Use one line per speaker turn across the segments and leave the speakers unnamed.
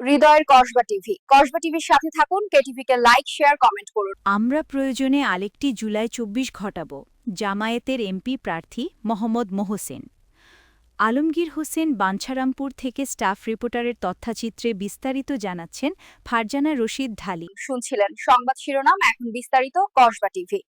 হৃদয়ের কসবা টিভি। কসবা টিভির সাথে থাকুন কেটিভি কে লাইক শেয়ার কমেন্ট করুন।
আমরা প্রয়োজনে আরেকটি জুলাই চব্বিশ ঘটাব। জামায়াতের এমপি প্রার্থী মোহাম্মদ মোহসেন। আলমগীর হোসেন বাঞ্ছারামপুর থেকে স্টাফ রিপোর্টারের তথ্যচিত্রে বিস্তারিত জানাচ্ছেন ফারজানা রশিদ ঢালি।
শুনছিলেন সংবাদ শিরোনাম এখন বিস্তারিত কসবা টিভি।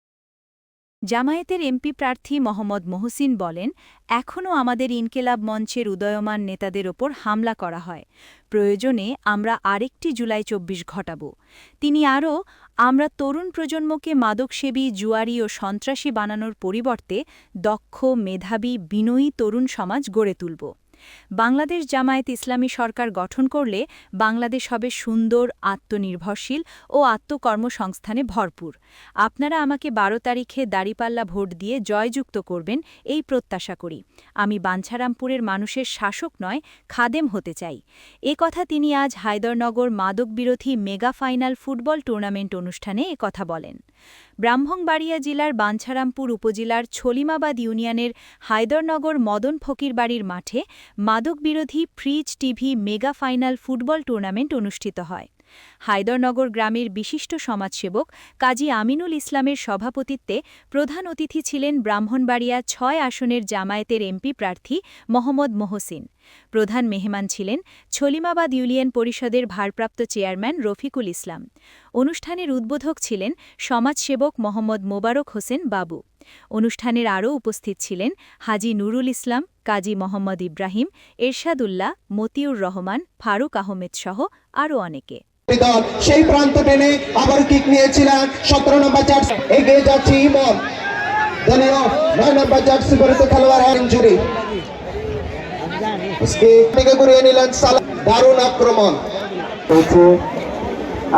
জামায়াতের এমপি প্রার্থী মোহাম্মদ মোহসিন বলেন, এখনও আমাদের ইনকেলাব মঞ্চের উদয়মান নেতাদের ওপর হামলা করা হয়। প্রয়োজনে আমরা আরেকটি জুলাই চব্বিশ ঘটাব। তিনি আরও, আমরা তরুণ প্রজন্মকে মাদকসেবী, জুয়ারি ও সন্ত্রাসী বানানোর পরিবর্তে দক্ষ, মেধাবী, বিনয়ী তরুণ সমাজ গড়ে তুলব। বাংলাদেশ জামায়াত ইসলামী সরকার গঠন করলে বাংলাদেশ হবে সুন্দর, আত্মনির্ভরশীল ও আত্মকর্মসংস্থানে ভরপুর। আপনারা আমাকে বারো তারিখে দাড়িপাল্লা ভোট দিয়ে জয়যুক্ত করবেন এই প্রত্যাশা করি। আমি বাঞ্ছারামপুরের মানুষের শাসক নয়, খাদেম হতে চাই। এ কথা তিনি আজ হায়দরনগর মাদকবিরোধী মেগা ফাইনাল ফুটবল টুর্নামেন্ট অনুষ্ঠানে কথা বলেন। ব্রাহ্মণবাড়িয়া জেলার বাঞ্ছারামপুর উপজেলার ছলিমাবাদ ইউনিয়নের হায়দরনগর মদন ফকির বাড়ির মাঠে মাদকবিরোধী fridge TV mega final football tournament অনুষ্ঠিত হয়। হায়দরনগর গ্রামের বিশিষ্ট সমাজসেবক কাজী আমিনুল ইসলামের সভাপতিত্বে প্রধান অতিথি ছিলেন ব্রাহ্মণবাড়িয়া ছয় আসনের জামায়াতের এমপি প্রার্থী মোহাম্মদ মোহসিন। প্রধান মেহমান ছিলেন ছলিমাবাদ ইউনিয়ন পরিষদের ভারপ্রাপ্ত চেয়ারম্যান রফিকুল ইসলাম। অনুষ্ঠানের উদ্বোধক ছিলেন সমাজসেবক মোহাম্মদ মোবারক হোসেন বাবু। অনুষ্ঠানের আরও উপস্থিত ছিলেন হাজি নুরুল ইসলাম কাজী মোহাম্মদ ইব্রাহিম এরশাদুল্লাহ মতিউর রহমান ফারুক আহমেদ সহ আরও অনেকে।
সেই প্রান্ত টেনে আবার কিক নিয়েছিলেন সতেরো নম্বর জার্সি এগিয়ে যাচ্ছে ইমন। দলীয় নয় নম্বর জার্সি পরিত খেলোয়াড় ইঞ্জুরি। থেকে ঘুরিয়ে নিলেন দারুণ আক্রমণ।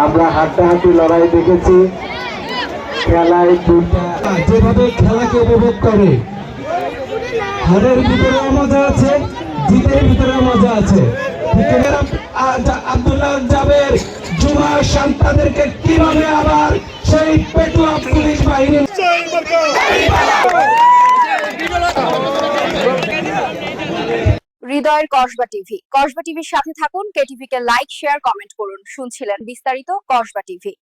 আমরা হাড্ডাহাড্ডি লড়াই দেখেছি। খেলায় যেভাবে খেলাকে উপভোগ করে হারের ভিতরে মজা আছে জিতের ভিতরে মজা আছে। আব্দুল্লাহ জাবের জুমা সন্তানদেরকে কীভাবে আবার সেই পেটুয়া পুলিশ বাহিনী?
হৃদয়ের কসবা টিভি। কসবা টিভির সাথে থাকুন কেটিভি কে লাইক শেয়ার কমেন্ট করুন। শুনছিলেন বিস্তারিত কসবা টিভি।